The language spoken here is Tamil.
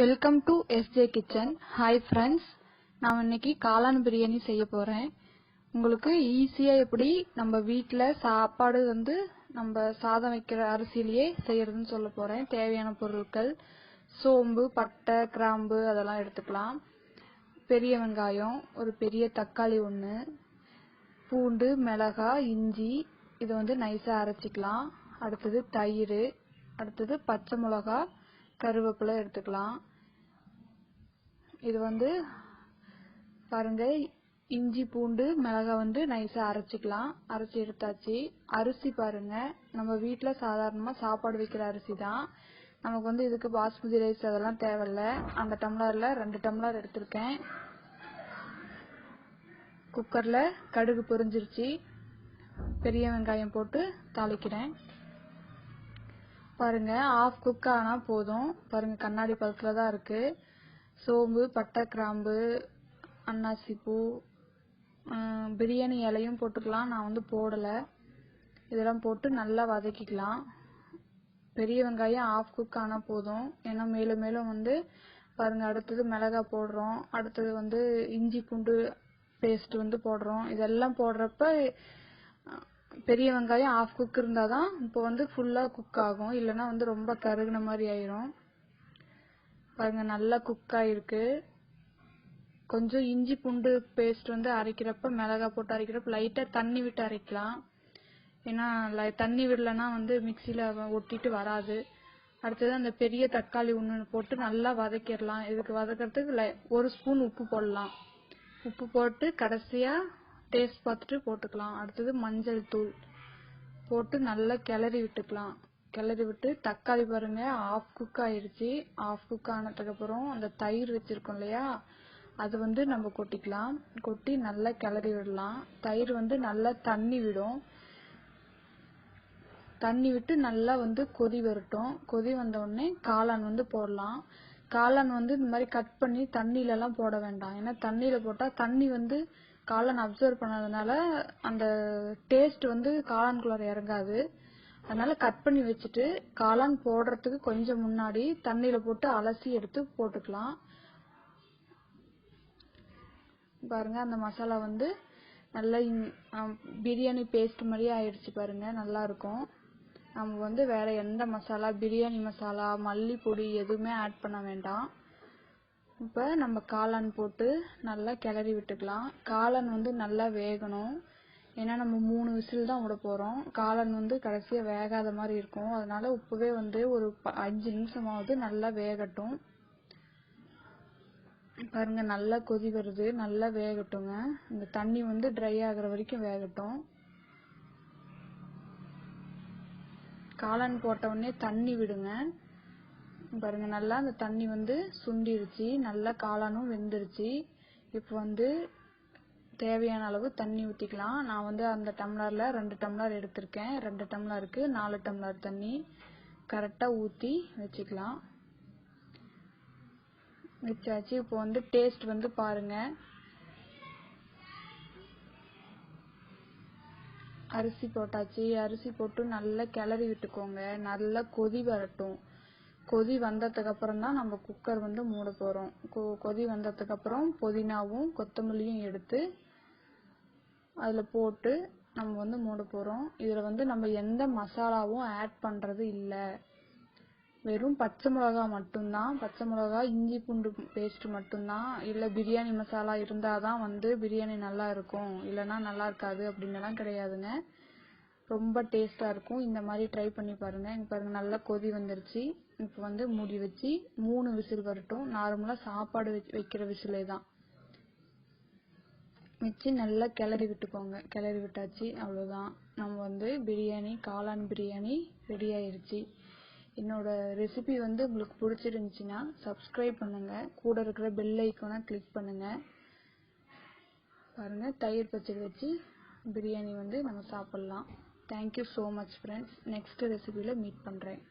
Welcome to S J kitchen hi friends நான் இன்னைக்கு காளான் பிரியாணி செய்ய போறேன். உங்களுக்கு ஈஸியா எப்படி நம்ம வீட்டில் சாப்பாடு வந்து நம்ம சாதம் வைக்கிற அரிசியிலேயே செய்யறதுன்னு சொல்ல போறேன். தேவையான பொருட்கள் சோம்பு பட்டை கிராம்பு அதெல்லாம் எடுத்துக்கலாம். பெரிய வெங்காயம் ஒரு பெரிய தக்காளி ஒன்று பூண்டு மிளகாய் இஞ்சி இதை வந்து நைஸாக அரைச்சிக்கலாம். அடுத்தது தயிர் அடுத்தது பச்சை மிளகா கருவேப்பிலை எடுத்துக்கலாம். இது வந்து பாருங்க இஞ்சி பூண்டு மிளகாய் வந்து நைஸாக அரைச்சிக்கலாம். அரைச்சி எடுத்தாச்சு. அரிசி பாருங்க நம்ம வீட்டில் சாதாரணமாக சாப்பாடு வைக்கிற அரிசி தான். நமக்கு வந்து இதுக்கு பாஸ்மதி ரைஸ் அதெல்லாம் தேவையில்ல. அந்த டம்ளரில் ரெண்டு டம்ளர் எடுத்திருக்கேன். குக்கரில் கடுகு பொரிஞ்சிருச்சு. பெரிய வெங்காயம் போட்டு தாளிக்கிறேன். பாருங்க ஆஃப் குக் ஆனா போதும். பாருங்க கண்ணாடி பழத்துல தான் இருக்கு. சோம்பு பட்டை கிராம்பு அன்னாசி பூ பிரியாணி இலையும் போட்டுக்கலாம். நான் வந்து போடல. இதெல்லாம் போட்டு நல்லா வதக்கிக்கலாம். பெரிய வெங்காயம் ஆஃப் குக் ஆனா போதும். ஏன்னா மேலும் மேலும் வந்து பாருங்க அடுத்தது மிளகாய் போடுறோம். அடுத்தது வந்து இஞ்சி பூண்டு பேஸ்ட் வந்து போடுறோம். இதெல்லாம் போடுறப்ப பெரிய வெங்காயம் ஆஃப் குக் இருந்தால் தான் இப்போ வந்து ஃபுல்லாக குக் ஆகும். இல்லைன்னா வந்து ரொம்ப கருகுன மாதிரி ஆயிரும். பாருங்கள் நல்லா குக் ஆகிருக்கு கொஞ்சம் இஞ்சி பூண்டு பேஸ்ட் வந்து அரைக்கிறப்ப மிளகா போட்டு அரைக்கிறப்ப லைட்டாக தண்ணி விட்டு அரைக்கலாம். ஏன்னா லை- தண்ணி விடலன்னா வந்து மிக்சியில் ஒட்டிட்டு வராது. அடுத்தது அந்த பெரிய தக்காளி ஒன்று போட்டு நல்லா வதக்கிடலாம். இதுக்கு வதக்கிறதுக்கு லை- ஒரு ஸ்பூன் உப்பு போடலாம். உப்பு போட்டு கடைசியாக டேஸ்ட் பார்த்துட்டு போட்டுக்கலாம். அடுத்தது மஞ்சள் தூள். போட்டு நல்லா கிளறி விட்டுக்கலாம். கிளறி விட்டு தக்காளி பாருங்க ஆஃப் குக் ஆயிடுச்சு ஆஃப் குக் ஆனதுக்கு அப்புறம் அந்த தயிர் வச்சிருக்கோம் இல்லையா அது வந்து நம்ம கொட்டிக்கலாம். கொட்டி நல்லா கிளறி விடலாம். தயிர் வந்து நல்லா தண்ணி விடும். தண்ணி விட்டு நல்லா வந்து கொதி வரட்டும். கொதி வந்த உடனே காளான் வந்து போடலாம். காளான் வந்து இந்த மாதிரி கட் பண்ணி தண்ணியில எல்லாம் போட வேண்டாம். ஏன்னா தண்ணியில போட்டா தண்ணி வந்து காளான் அப்சர்வ் பண்ணதுனால அந்த டேஸ்ட் வந்து காளான்குள்ளார இறங்காது. அதனால கட் பண்ணி வச்சுட்டு காளான் போடுறதுக்கு கொஞ்சம் முன்னாடி தண்ணியில போட்டு அலசி எடுத்து போட்டுக்கலாம். பாருங்க அந்த மசாலா வந்து நல்லா இன்- பிரியாணி பேஸ்ட் மாதிரியே ஆயிடுச்சு பாருங்க நல்லா இருக்கும். நம்ம வந்து வேற எந்த மசாலா பிரியாணி மசாலா மல்லிப்பொடி எதுவுமே ஆட் பண்ண வேண்டாம். இப்ப நம்ம காளான் போட்டு நல்லா கிளறி விட்டுக்கலாம். காளான் வந்து நல்லா வேகணும். ஏன்னா நம்ம மூணு விசில் தான் விட போறோம். காளான் வந்து கடைசியா வேகாத மாதிரி இருக்கும். அதனால உப்பவே வந்து ஒரு ப- அஞ்சு நிமிஷமாவது நல்லா வேகட்டும். பாருங்க நல்லா கொதி வருது. நல்லா வேகட்டுங்க. இந்த தண்ணி வந்து ட்ரை ஆகுற வரைக்கும் வேகட்டும். காளான் போட்ட உடனே தண்ணி விடுங்க. பாருங்க நல்லா அந்த தண்ணி வந்து சுண்டிருச்சு. நல்லா காளானும் வெந்துருச்சு. இப்போ வந்து தேவையான அளவு தண்ணி ஊற்றிக்கலாம் நான் வந்து அந்த டம்ளரில் ரெண்டு டம்ளர் எடுத்திருக்கேன். ரெண்டு டம்ளருக்கு நாலு டம்ளர் தண்ணி கரெக்டாக ஊற்றி வச்சுக்கலாம். வச்சாச்சு. இப்போ வந்து டேஸ்ட் வந்து பாருங்கள் அரிசி போட்டாச்சு. அரிசி போட்டு நல்லா கிளறி விட்டுக்கோங்க. நல்லா கொதி வரட்டும். கொதி வந்ததுக்கு அப்புறம் தான் நம்ம குக்கர் வந்து மூட போறோம். கொ- கொதி வந்ததுக்கு அப்புறம் புதினாவும் கொத்தமல்லியும் எடுத்து அதில் போட்டு நம்ம வந்து மூட போறோம். இதில் வந்து நம்ம எந்த மசாலாவும் ஆட் பண்றது இல்லை. வெறும் பச்சை மிளகா மட்டும்தான். பச்சை மிளகா இஞ்சி பூண்டு பேஸ்ட் மட்டும்தான். இல்லை பிரியாணி மசாலா இருந்தாதான் வந்து பிரியாணி நல்லா இருக்கும். இல்லைன்னா நல்லா இருக்காது அப்படின்னு எல்லாம் கிடையாதுங்க. ரொம்ப டேஸ்டா இருக்கும். இந்த மாதிரி ட்ரை பண்ணி பாருங்க. இங்க பாருங்க நல்லா கொதி வந்துருச்சு. இப்போ வந்து மூடி வச்சு மூணு விசில் வரட்டும். நார்மலா சாப்பாடு வைக்கிற விசிலே தான். வச்சு நல்லா கிளறி விட்டுக்கோங்க. கிளறி விட்டாச்சு அவ்வளவுதான். நம்ம வந்து பிரியாணி காளான் பிரியாணி ரெடி ஆயிடுச்சு என்னோட ரெசிபி வந்து உங்களுக்கு பிடிச்சிருந்துச்சுன்னா சப்ஸ்கிரைப் பண்ணுங்க. கூட இருக்கிற பெல் ஐக்கோனை கிளிக் பண்ணுங்க. பாருங்க தயிர் பச்சடி வச்சு பிரியாணி வந்து நம்ம சாப்பிடலாம். Thank you so much friends next ரெசிபியில் meet பண்ணுறேன்